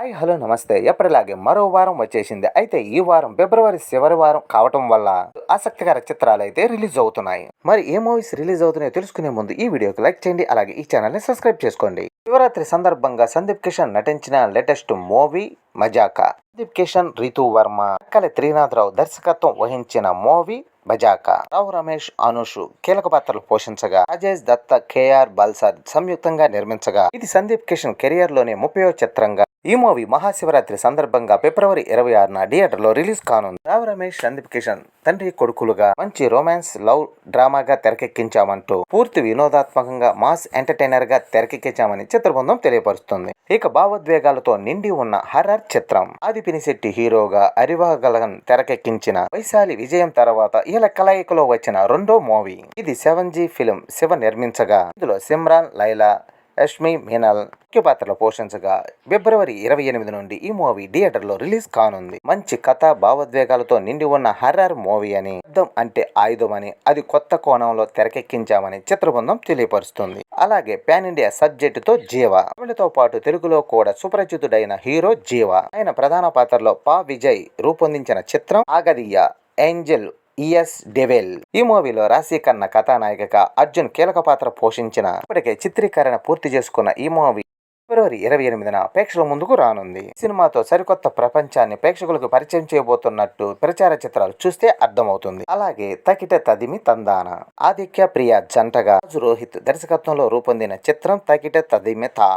Hi hello నమస్తే. ఎప్పటిలాగే మరో వారం వచ్చేసింది. అయితే ఈ వారం ఫిబ్రవరి చివరి వారం కావటం వల్ల ఆసక్తికర చిత్రాలు అయితే రిలీజ్ అవుతున్నాయి. మరి ఏ మూవీస్ రిలీజ్ అవుతున్నాయో తెలుసుకునే ముందు ఈ వీడియోకి లైక్ చేయండి. అలాగే ఈ ఛానల్ని సబ్స్క్రైబ్ చేసుకోండి. శివరాత్రి సందర్భంగా సందీప్ కిషన్ నటించిన లేటెస్ట్ మూవీ మజాకా. సందీప్ కిషన్ రితు వర్మ అక్కలి త్రీనాథరావు దర్శకత్వం వహించిన మూవీ బజాకా రావు రమేష్ అనుషు కీలక పాత్రలు పోషించగా రాజేష్ దత్త కేఆర్ బల్సార్ సంయుక్తంగా నిర్మించగా ఇది సందీప్ కిషన్ కెరియర్లోనే ముప్పయో చిత్రంగా ఈ మూవీ మహాశివరాత్రి సందర్భంగా ఫిబ్రవరి ఇరవై ఆరున థియేటర్లో రిలీజ్ కానుంది. రావు రమేష్ సందీప్ కిషన్ తండ్రి కొడుకులుగా మంచి రొమాన్స్ లవ్ డ్రామాగా తెరకెక్కించామంటూ పూర్తి వినోదాత్మకంగా మాస్ ఎంటర్టైనర్గా తెరకెక్కించామని చిత్రబృందం తెలియపరుస్తుంది. ఇక భావోద్వేగాలతో నిండి ఉన్న హర్రర్ చిత్రం. ఆది పినిశెట్టి హీరోగా అరివాగలగన్ తెరకెక్కించిన వైశాలి విజయం తర్వాత ఈల కలయికలో వచ్చిన రెండో మూవీ. ఇది సెవెన్ జీ ఫిలిం శివ నిర్మించగా. ఇందులో సిమ్రాన్ లైలా రష్మి మీనల్ ముఖ్య పాత్రలో పోషించగా ఫిబ్రవరి ఇరవై ఎనిమిది నుండి ఈ మూవీ థియేటర్లో రిలీజ్ కానుంది. మంచి కథ భావోద్వేగాలతో నిండి ఉన్న హర్రర్ మూవీ అని యుద్ధం అంటే ఆయుధం అని అది కొత్త కోణంలో తెరకెక్కించామని చిత్రబృందం తెలియపరుస్తుంది. అలాగే పాన్ ఇండియా సబ్జెక్టుతో జీవ తమిళతో పాటు తెలుగులో కూడా సుపరిచితుడైన హీరో జీవ. ఆయన ప్రధాన పాత్రలో పా విజయ్ రూపొందించిన చిత్రం ఆగదియ ఏంజల్ ఈఎస్ డెవెల్ ఈ మూవీలో రాశి కన్న కథానాయికగా అర్జున్ కీలక పాత్ర పోషించిన ఇప్పటికే చిత్రీకరణ పూర్తి చేసుకున్న ఈ మూవీ ఫిబ్రవరి ఇరవై ఎనిమిదిన ప్రేక్షకుల ముందుకు రానుంది. సినిమాతో సరికొత్త ప్రపంచాన్ని ప్రేక్షకులకు పరిచయం చేయబోతున్నట్టు ప్రచార చిత్రాలు చూస్తే అర్థమవుతుంది. అలాగే తకిట తదిమి తందాన. ఆదిత్య ప్రియ జంటగా రాజు రోహిత్ దర్శకత్వంలో రూపొందిన చిత్రం తకిట తదిమి తా.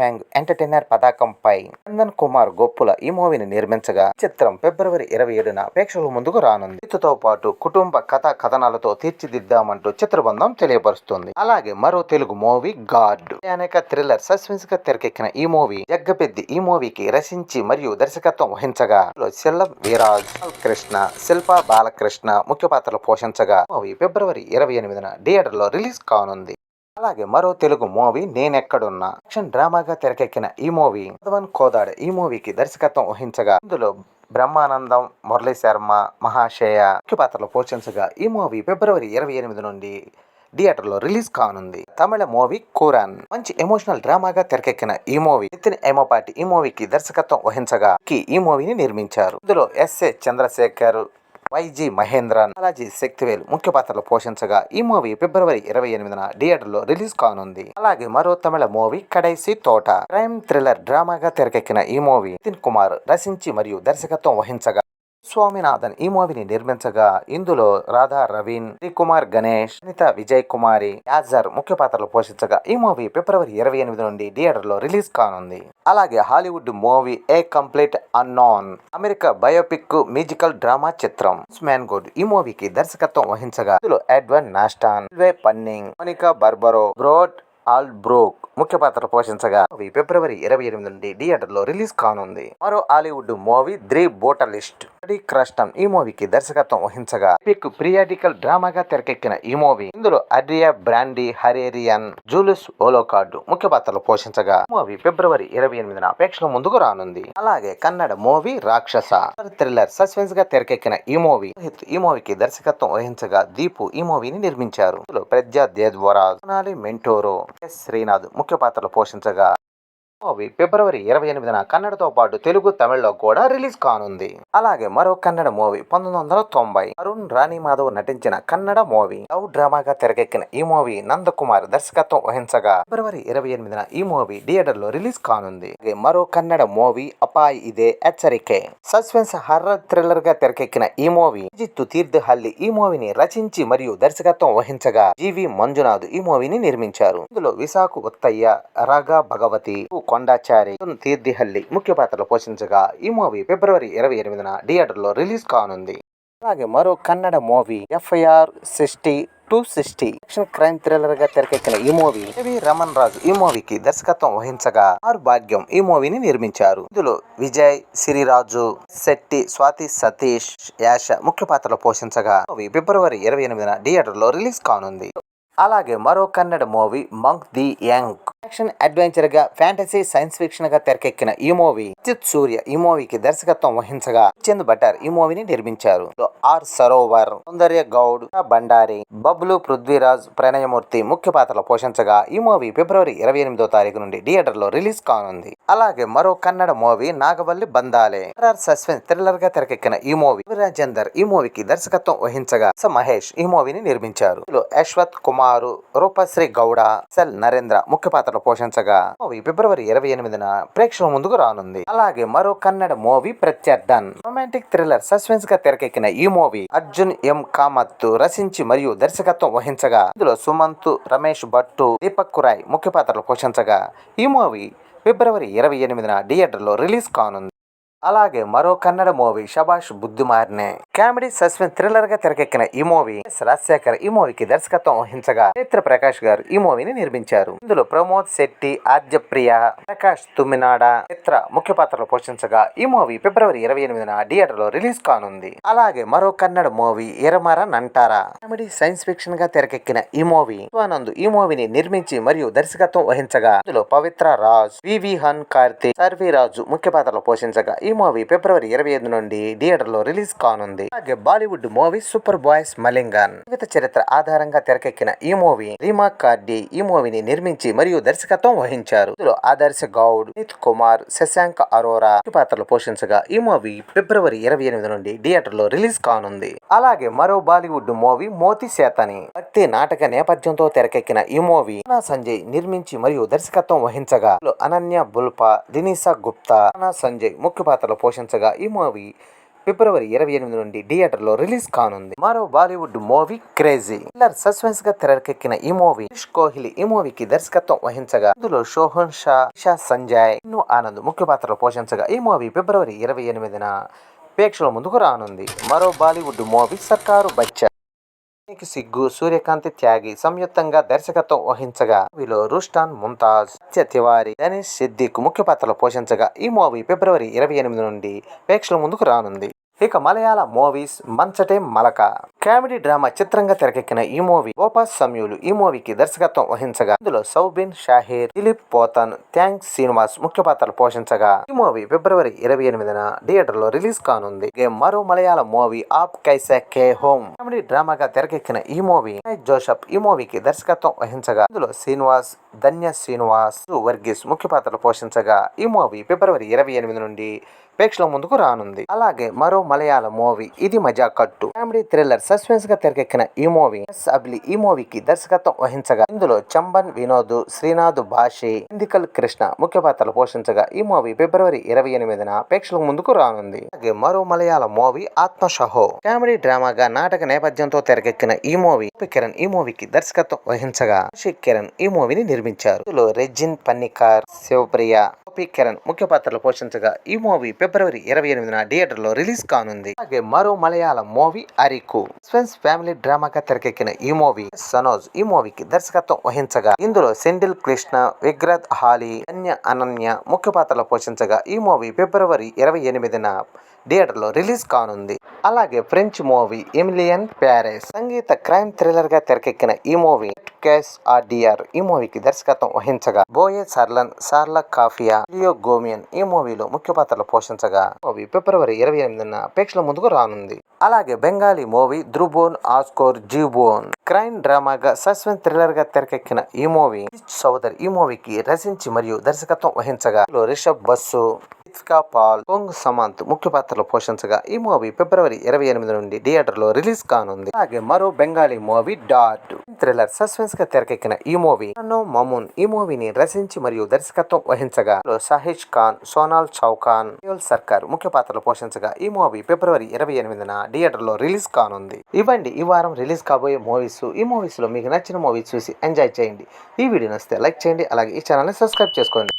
మ్యాంగ్ ఎంటర్టైనర్ పతాకంపై నందన్ కుమార్ గొప్పుల ఈ మూవీని నిర్మించగా చిత్రం ఫిబ్రవరి ఇరవై ఏడున ప్రేక్షకుల ముందుకు రానుంది. వీటితో పాటు కుటుంబ కథా కథనాలతో తీర్చిదిద్దామంటూ చిత్రబృందం తెలియపరుస్తుంది. అలాగే మరో తెలుగు మూవీ గాడ్. అనేక థ్రిల్లర్ సస్పెన్స్గా తెరకెక్కిన ఈ మూవీ జగ్గపెద్ది ఈ మూవీకి రచించి మరియు దర్శకత్వం వహించగా సెల్లం వీరాజ్ కృష్ణ శిల్ప బాలకృష్ణ ముఖ్య పాత్రలు పోషించగా మూవీ ఫిబ్రవరి ఇరవై ఎనిమిదిన థియేటర్లో రిలీజ్ కానుంది. అలాగే మరో తెలుగు మూవీ నేనెక్కడున్నా యాక్షన్ డ్రామాగా తెరకెక్కిన ఈ మూవీ మాధవన్ కోదాడ్ ఈ మూవీకి దర్శకత్వం వహించగా ఇందులో బ్రహ్మానందం మురళీ శర్మ మహాశయ ముఖ్య పాత్రలు పోషించగా ఈ మూవీ ఫిబ్రవరి ఇరవై ఎనిమిది నుండి థియేటర్లో రిలీజ్ కానుంది. తమిళ మూవీ కూరాన్. మంచి ఎమోషనల్ డ్రామాగా తెరకెక్కిన ఈ మూవీ నితిన్ ఏమోపాటి ఈ మూవీకి దర్శకత్వం వహించగా కి ఈ మూవీని నిర్మించారు. ఇందులో S A Chandrasekhar Y G Mahendran Balaji Sakthivel ముఖ్య పాత్రలు పోషించగా ఈ మూవీ ఫిబ్రవరి ఇరవై ఎనిమిదిన థియేటర్లో రిలీజ్ కానుంది. అలాగే మరో తమిళ మూవీ కడైసి తోట. క్రైమ్ థ్రిల్లర్ డ్రామాగా తెరకెక్కిన ఈ మూవీ నితిన్ కుమార్ రచించి మరియు దర్శకత్వం వహించగా స్వామినాథన్ ఈ మూవీని నిర్మించగా ఇందులో రాధా రవీన్ కుమార్ గణేష్ అనిత విజయ్ కుమారి యాజర్ ముఖ్య పాత్రలు పోషించగా ఈ మూవీ ఫిబ్రవరి ఇరవై ఎనిమిది నుండి థియేటర్లో రిలీజ్ కానుంది. అలాగే Hollywood movie a complete unknown America biopic musical drama చిత్రం మ్యాన్ గుడ్ ఈ మూవీకి దర్శకత్వం వహించగా ఇందులో ఎడ్వన్ నాస్టాన్ వే పన్నింగ్ మోనికా బర్బరో బ్రోడ్ ఆల్ బ్రోక్ ముఖ్య పాత్ర పోషించగా అవి ఫిబ్రవరి ఇరవై ఎనిమిది నుండి థియేటర్లో రిలీజ్ కానుంది. మరో హాలీవుడ్ మూవీ ద్రీ బోటలిస్ట్ క్రస్టన్ ఈ మూవీకి దర్శకత్వం వహించగా పిక్ ప్రియాటికల్ డ్రామాగా తెరకెక్కిన ఈ మూవీ ఇందులో అడ్రియా బ్రాండీ హరేరియన్ జూలిస్ ఓలోకార్డు ముఖ్య పాత్రలు పోషించగా మూవీ ఫిబ్రవరి ఇరవై ఎనిమిదిన ప్రేక్షకుల ముందుకు రానుంది. అలాగే కన్నడ మూవీ రాక్షస థ్రిల్లర్ సస్పెన్స్గా తెరకెక్కిన ఈ మూవీ ఈ మూవీకి దర్శకత్వం వహించగా దీపు ఈ మూవీని నిర్మించారు. ఇందులో ప్రజ్ఞా దేద్వరాజ్ మెంటోరో ఎస్ శ్రీనాథ్ ముఖ్య పాత్రలు పోషించగా మూవీ ఫిబ్రవరి ఇరవై ఎనిమిదిన కన్నడతో పాటు తెలుగు తమిళ్ళో కూడా రిలీజ్ కానుంది. అలాగే మరో కన్నడ మూవీ పంతొమ్మిది వందల తొంభై అరుణ్ రాణి మాధవ్ నటించిన కన్నడ మూవీ లవ్ డ్రామాగా తెరకెక్కిన ఈ మూవీ నందకుమార్ దర్శకత్వం వహించగా ఫిబ్రవరి ఇరవై ఎనిమిదిన ఈ మూవీ థియేటర్లో రిలీజ్ కానుంది. మరో కన్నడ మూవీ అపాయ్ ఇదే హెచ్చరికే. సస్పెన్స్ హర్రర్ థ్రిల్లర్గా తెరకెక్కిన ఈ మూవీ జిత్తు తీర్థహల్లి ఈ మూవీని రచించి మరియు దర్శకత్వం వహించగా జీవి మంజునాథ్ ఈ మూవీని నిర్మించారు. ఇందులో విశాఖ ఉత్తయ్య రాగా భగవతి కొండాచారి తీర్థిహల్లి ముఖ్య పాత్రలు పోషించగా ఈ మూవీ ఫిబ్రవరి ఇరవై ఎనిమిదిన థియేటర్లో రిలీజ్ కానుంది. అలాగే మరో Kannada movie FIR sixty two sixty action crime థ్రిల్లర్గా తెరకెక్కిన ఈ మూవీ వి రమణ్ రాజు ఈ మూవీకి దర్శకత్వం వహించగా ఆర్ భాగ్యం ఈ మూవీని నిర్మించారు. ఇందులో విజయ్ సిరిరాజు శెట్టి స్వాతి సతీష్ యాష ముఖ్య పాత్రలు పోషించగా మూవీ ఫిబ్రవరి ఇరవై ఎనిమిదిన థియేటర్లో రిలీజ్ కానుంది. అలాగే మరో Kannada movie Monk the Young action అడ్వెంచర్గా fantasy science ఫిక్షన్గా తెరకెక్కిన ఈ మూవీ అజిత్ సూర్య ఈ మూవీకి దర్శకత్వం వహించగా చంద్ బటర్ ఈ మూవీని నిర్మించారు. ఆర్ సరోవర్ సౌందర్య గౌడ్ బండారి బబ్లు పృథ్వీరాజ్ ప్రణయమూర్తి ముఖ్య పాత్రలు పోషించగా ఈ మూవీ ఫిబ్రవరి ఇరవై ఎనిమిదో తారీఖు నుండి థియేటర్లో రిలీజ్ కానుంది. అలాగే మరో Kannada movie Nagavalli Bandale horror suspense థ్రిల్లర్గా తెరకెక్కిన ఈ మూవీ రాజేందర్ ఈ మూవీకి దర్శకత్వం వహించగా స మహేష్ ఈ మూవీని నిర్మించారు. యశ్వత్ కుమారు రూపశ్రీ గౌడ సెల్ నరేంద్ర ముఖ్య పాత్ర పాత్రలు పోషించగా మూవీ ఫిబ్రవరి ఇరవై ఎనిమిదిన ప్రేక్షకుల ముందుకు రానుంది. అలాగే మరో Kannada movie Pratyarthan. Romantic thriller సస్పెన్స్గా తెరకెక్కిన ఈ మూవీ అర్జున్ ఎం కామత్ రచించి మరియు దర్శకత్వం వహించగా ఇందులో సుమంత్ రమేష్ భట్టు దీపక్ రాయ్ ముఖ్య పాత్రలు పోషించగా ఈ మూవీ ఫిబ్రవరి ఇరవై ఎనిమిదిన థియేటర్లో రిలీజ్ కానుంది. అలాగే మరో Kannada movie Shabash బుద్ధిమార్నే comedy suspense థ్రిల్లర్గా తెరకెక్కిన ఈ మూవీ ఎస్ రాజశేఖర్ ఈ మూవీకి దర్శకత్వం వహించగా చైత్ర ప్రకాష్ గారు ఈ మూవీని నిర్మించారు. ఇందులో ప్రమోద్ శెట్టి ఆద్యప్రియ ప్రకాష్ తుమ్మినాడ చిత్ర ముఖ్య పాత్రలు పోషించగా ఈ మూవీ ఫిబ్రవరి ఇరవై ఎనిమిదిన థియేటర్లో రిలీజ్ కానుంది. అలాగే మరో కన్నడ మూవీ ఎరమర నంటారా కామెడీ సైన్స్ ఫిక్షన్గా తెరకెక్కిన ఈ మూవీ శివానంద్ ఈ మూవీని నిర్మించి మరియు దర్శకత్వం వహించగా ఇందులో పవిత్ర రాజ్ వివి హన్ కార్తీక్ సర్వీరాజు ముఖ్య పాత్రలు పోషించగా ఈ ఈ మూవీ ఫిబ్రవరి ఇరవై ఐదు నుండి థియేటర్లో రిలీజ్ కానుంది. అలాగే బాలీవుడ్ మూవీ సూపర్ బాయ్స్ మలింగన్. జీవిత చరిత్ర ఆధారంగా తెరకెక్కిన ఈ మూవీ రీమా కార్డీ ఈ మూవీని నిర్మించి మరియు దర్శకత్వం వహించారు. ఇందులో ఆదర్శ గౌడ్ నిత్ కుమార్ శశాంక్ అరోరా పాత్రలు పోషించగా ఈ మూవీ ఫిబ్రవరి ఇరవై ఎనిమిది నుండి థియేటర్లో రిలీజ్ కానుంది. అలాగే మరో బాలీవుడ్ మూవీ మోతి సేతని భక్తి నాటక నేపథ్యంతో తెరకెక్కిన ఈ మూవీ సంజయ్ నిర్మించి మరియు దర్శకత్వం వహించగా అనన్య బుల్పా దినీసా గుప్తా సంజయ్ ముఖ్య పాత్రలు పోషించగా ఈ మూవీ ఫిబ్రవరి ఇరవై ఎనిమిది నుండి థియేటర్లో రిలీజ్ కానుంది. మరో బాలీవుడ్ మూవీ క్రేజీ. థ్రిల్లర్ సస్పెన్స్గా తెరకెక్కిన ఈ మూవీ కోహ్లీ ఈ మూవీకి దర్శకత్వం వహించగా ఇందులో షోహన్ షా ఇషా సంజయ్ ఇన్ను ఆనంద్ ముఖ్య పాత్రలు పోషించగా ఈ మూవీ ఫిబ్రవరి ఇరవై ఎనిమిదిన ప్రేక్షకుల ముందుకు రానుంది. మరో బాలీవుడ్ మూవీ సర్కారు బచ్చా నీకు సిగ్గు సూర్యకాంతి త్యాగి సంయుక్తంగా దర్శకత్వం వహించగా వీలో రుష్టాన్ ముంతాజ్ సత్య తివారి గణేష్ సిద్దిక్ ముఖ్య పాత్రలు పోషించగా ఈ మూవీ ఫిబ్రవరి ఇరవై ఎనిమిది నుండి ప్రేక్షకుల ముందుకు రానుంది. ఇక మలయాళ మూవీస్ మంచటే మలక. కామెడీ డ్రామా చిత్రంగా తెరకెక్కిన ఈ మూవీ గోపాస్ సమయులు ఈ మూవీకి దర్శకత్వం వహించగా ఇందులో సౌబిన్ షాహీర్ దిలీప్ పోతన్ థ్యాంక్స్ శ్రీనివాస్ ముఖ్య పాత్రలు పోషించగా ఈ మూవీ ఫిబ్రవరి ఇరవై ఎనిమిదిన థియేటర్లో రిలీజ్ కానుంది. మరో మలయాళ మూవీ ఆప్ కైసా కే హోమ్. కామెడీ డ్రామాగా తెరకెక్కిన ఈ మూవీ జోషప్ ఈ మూవీకి దర్శకత్వం వహించగా ఇందులో శ్రీనివాస్ ధన్య శ్రీనివాస్ వర్గీస్ ముఖ్య పాత్రలు పోషించగా ఈ మూవీ ఫిబ్రవరి ఇరవై ఎనిమిది నుండి ప్రేక్షకుల ముందుకు రానుంది. అలాగే మరో మలయాళ మూవీ ఇది మజా కట్టు కామెడీ థ్రిల్లర్ సస్పెన్స్గా తెరకెక్కిన ఈ మూవీ ఎస్ అబ్లి ఈ మూవీకి దర్శకత్వం వహించగా ఇందులో చంబన్ వినోద్ శ్రీనాథ్ భాషి ఇందికల్ కృష్ణ ముఖ్య పాత్రలు పోషించగా ఈ మూవీ ఫిబ్రవరి ఇరవై ఎనిమిదిన ప్రేక్షకుల ముందుకు రానుంది. అలాగే మరో మలయాళ మూవీ ఆత్మషహో కామెడీ డ్రామాగా నాటక నేపథ్యంతో తెరకెక్కిన ఈ మూవీ కిరణ్ ఈ మూవీకి దర్శకత్వం వహించగా కిరణ్ ఈ మూవీని నిర్మించారు. ఇందులో రెజిన్ పన్నికార్ శివప్రియ గోపి కిరణ్ ముఖ్య పాత్రలు పోషించగా ఈ మూవీ ఫిబ్రవరి ఇరవై ఎనిమిదిన థియేటర్లో రిలీజ్ కానుంది. అలాగే మరో మలయాళ మూవీ అరికు. సస్పెన్స్ ఫ్యామిలీ డ్రామాగా తెరకెక్కిన ఈ మూవీ సనోజ్ ఈ మూవీకి దర్శకత్వం వహించగా ఇందులో సెండిల్ కృష్ణ విగ్రత్ హాలి అన్య అనన్య ముఖ్య పాత్రలు పోషించగా ఈ మూవీ ఫిబ్రవరి ఇరవై ఎనిమిదిన థియేటర్లో రిలీజ్ కానుంది. అలాగే ఫ్రెంచ్ మూవీ ఎమిలియన్ ప్యారెస్ సంగీత క్రైమ్ థ్రిల్లర్గా తెరకెక్కిన ఈ మూవీ కేస్ ఆర్డిఆర్ ఈ మూవీకి దర్శకత్వం వహించగా బోయే సర్లన్ సార్ల కాఫియా లియో గోమియన్ ఈ మూవీలో ముఖ్య పాత్రలు పోషించగా మూవీ ఫిబ్రవరి ఇరవై ఎనిమిదిన ప్రేక్షకుల ముందుకు రానుంది. అలాగే బెంగాలీ మూవీ ధ్రుబోన్ ఆస్కోర్ జీబోన్ క్రైమ్ డ్రామాగా సస్పెన్స్ థ్రిల్లర్గా తెరకెక్కిన ఈ మూవీ సోదర్ ఈ మూవీకి రచించి మరియు దర్శకత్వం వహించగా రిషబ్ బస్సు. దీపికా పాల్ పొంగ్ సమంత్ ముఖ్య పాత్రలు పోషించగా ఈ మూవీ ఫిబ్రవరి ఇరవై ఎనిమిది నుండి థియేటర్లో రిలీజ్ కానుంది. అలాగే మరో బెంగాలీ మూవీ డాట్ థ్రిల్లర్ సస్పెన్స్గా తెరకెక్కిన ఈ మూవీ నన్ను మమూన్ ఈ మూవీని రచించి మరియు దర్శకత్వం వహించగా సహేష్ ఖాన్ సోనాల్ చౌకాన్ సర్కార్ ముఖ్య పాత్రలు పోషించగా ఈ మూవీ ఫిబ్రవరి ఇరవై ఎనిమిదిన థియేటర్లో రిలీజ్ కానుంది. ఇవ్వండి ఈ వారం రిలీజ్ కాబోయే మూవీస్. ఈ మూవీస్లో మీకు నచ్చిన మూవీస్ చూసి ఎంజాయ్ చేయండి. ఈ వీడియో నచ్చితే లైక్ చేయండి అలాగే ఈ ఛానల్ని సబ్స్క్రైబ్ చేసుకోండి.